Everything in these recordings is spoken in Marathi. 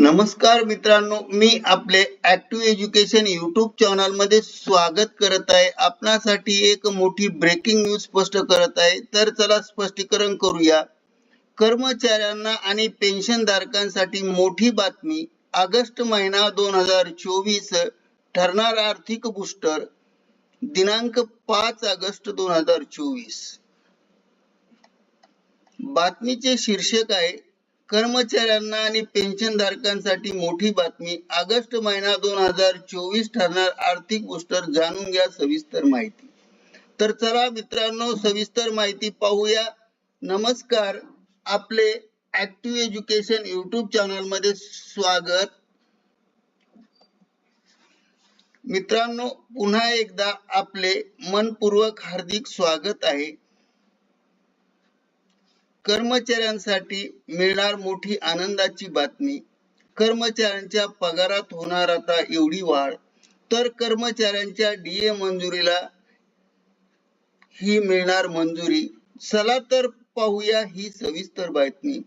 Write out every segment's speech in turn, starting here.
नमस्कार मित्रांनो मी आपले ऍक्टिव्ह एज्युकेशन युट्यूब चॅनलमध्ये स्वागत करत आहे. आपणासाठी एक मोठी ब्रेकिंग न्यूज स्पष्ट करत आहे. तर चला स्पष्टीकरण करूया. कर्मचाऱ्यांना आणि पेन्शन धारकांसाठी मोठी बातमी. ऑगस्ट महिना दोन हजार चोवीस ठरणार आर्थिक बुस्टर दिनांक पाच ऑगस्ट दोन हजार चोवीस. बातमीचे शीर्षक आहे कर्मचाऱ्यांना आणि पेन्शनधारकांसाठी मोठी बातमी. ऑगस्ट महिना दोन हजार चोवीस ठरणार आर्थिक बूस्टर जाणून घ्या सविस्तर माहिती. तर चला मित्रांनो सविस्तर माहिती पाहूया. नमस्कार. आपले ऍक्टिव्ह एज्युकेशन युट्यूब चॅनलमध्ये स्वागत. मित्रांनो पुन्हा एकदा आपले मनपूर्वक हार्दिक स्वागत आहे. कर्मचाऱ्यांसाठी मिळणार मोठी आनंदाची बातमी. कर्मचाऱ्यांच्या पगारात होणार आता एवढी वाढ. तर कर्मचाऱ्यांच्या डीए मंजुरीला ही मिळणार मंजुरी. चला तर पाहूया ही सविस्तर बातमी.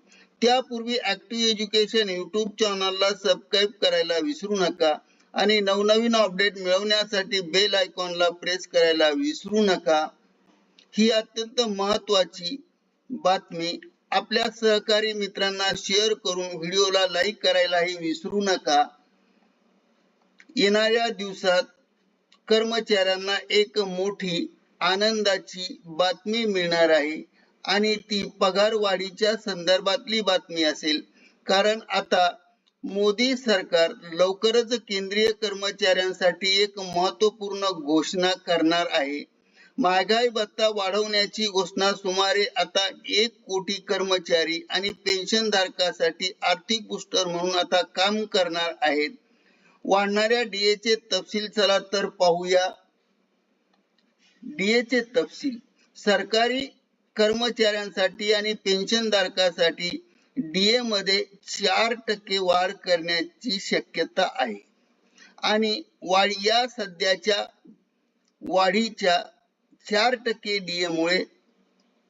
त्यापूर्वी ऍक्टिव्ह एज्युकेशन युट्यूब चॅनलला सबस्क्राईब करायला विसरू नका आणि नवनवीन अपडेट मिळवण्यासाठी बेल आयकॉनला प्रेस करायला विसरू नका. ही अत्यंत महत्वाची बातमी आपल्या सहकारी मित्रांना शेअर करून व्हिडिओला लाईक करायलाही विसरू नका. येणाऱ्या दिवसात कर्मचाऱ्यांना एक मोठी आनंदाची बातमी मिळणार आहे आणि ती पगारवाढीच्या संदर्भातली बातमी असेल. कारण आता मोदी सरकार लवकरच केंद्रीय कर्मचाऱ्यांसाठी एक महत्त्वपूर्ण घोषणा करणार आहे. महागाई भत्ता वाढवण्याची घोषणा सुमारे आता एक कोटी कर्मचारी आणि पेन्शन धारकासाठी आर्थिक बुस्टर म्हणून आता काम करणार आहेत. वाढणाऱ्या डीएचे तपशील चला तर पाहूया. डीएचे तपशील. सरकारी कर्मचाऱ्यांसाठी आणि पेन्शन धारकासाठी डीए मध्ये चार टक्के वाढ करण्याची शक्यता आहे. आणि वाढ या सध्याच्या वाढीच्या चार टक्के डीए मुळे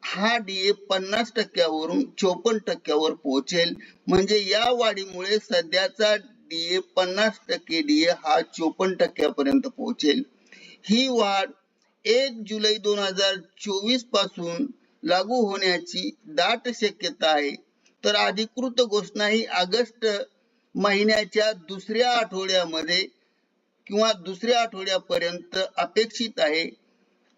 हा डीए पन्नास टक्क्यावरून चोपन्न टक्क्यावर पोहोचेल. म्हणजे या वाढीमुळे सध्याचा डीए पन्नास टक्के डीए हा चोपन्न टक्क्यापर्यंत पोहोचेल. ही वाढ एक जुलै दोन हजार चोवीसपासून लागू होण्याची दाट शक्यता आहे. तर अधिकृत घोषणा ही ऑगस्ट महिन्याच्या दुसऱ्या आठवड्यामध्ये किंवा दुसऱ्या आठवड्यापर्यंत अपेक्षित आहे.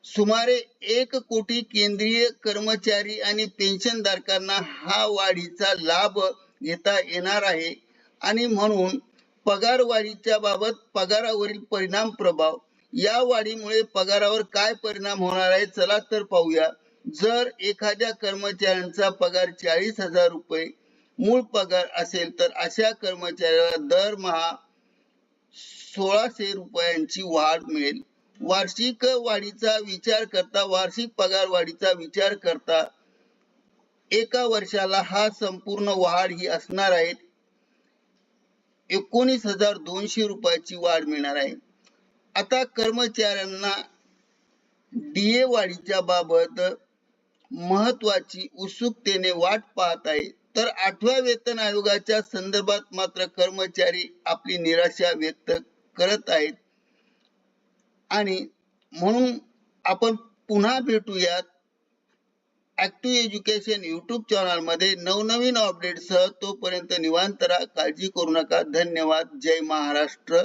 सुमारे एक कोटी केंद्रीय कर्मचारी आणि पेन्शनधारकांना हा वाढीचा लाभ घेता येणार आहे. आणि म्हणून पगार वाढीच्या बाबत पगारावरील परिणाम प्रभाव या वाढीमुळे पगारावर काय परिणाम होणार आहे चला तर पाहूया. जर एखाद्या कर्मचाऱ्यांचा पगार चाळीस हजार रुपये मूळ पगार असेल तर अशा कर्मचाऱ्याला दरमहा सोळाशे रुपयांची वाढ मिळेल. वार्षिक वाढीचा विचार करता वार्षिक पगार वाढीचा विचार करता एका वर्षाला हा संपूर्ण वाढ ही असणार आहे. एकोणीस हजार दोनशे रुपयाची वाढ मिळणार आहे. आता कर्मचाऱ्यांना डीए वाढीच्या बाबत महत्वाची उत्सुकतेने वाट पाहत आहे. तर आठव्या वेतन आयोगाच्या संदर्भात मात्र कर्मचारी आपली निराशा व्यक्त करत आहेत. आणि म्हणून आपण पुन्हा भेटूयात ऍक्टिव्ह एज्युकेशन युट्यूब चॅनलमध्ये नवनवीन अपडेटसह तोपर्यंत निवांत राहा काळजी करू नका. धन्यवाद. जय महाराष्ट्र.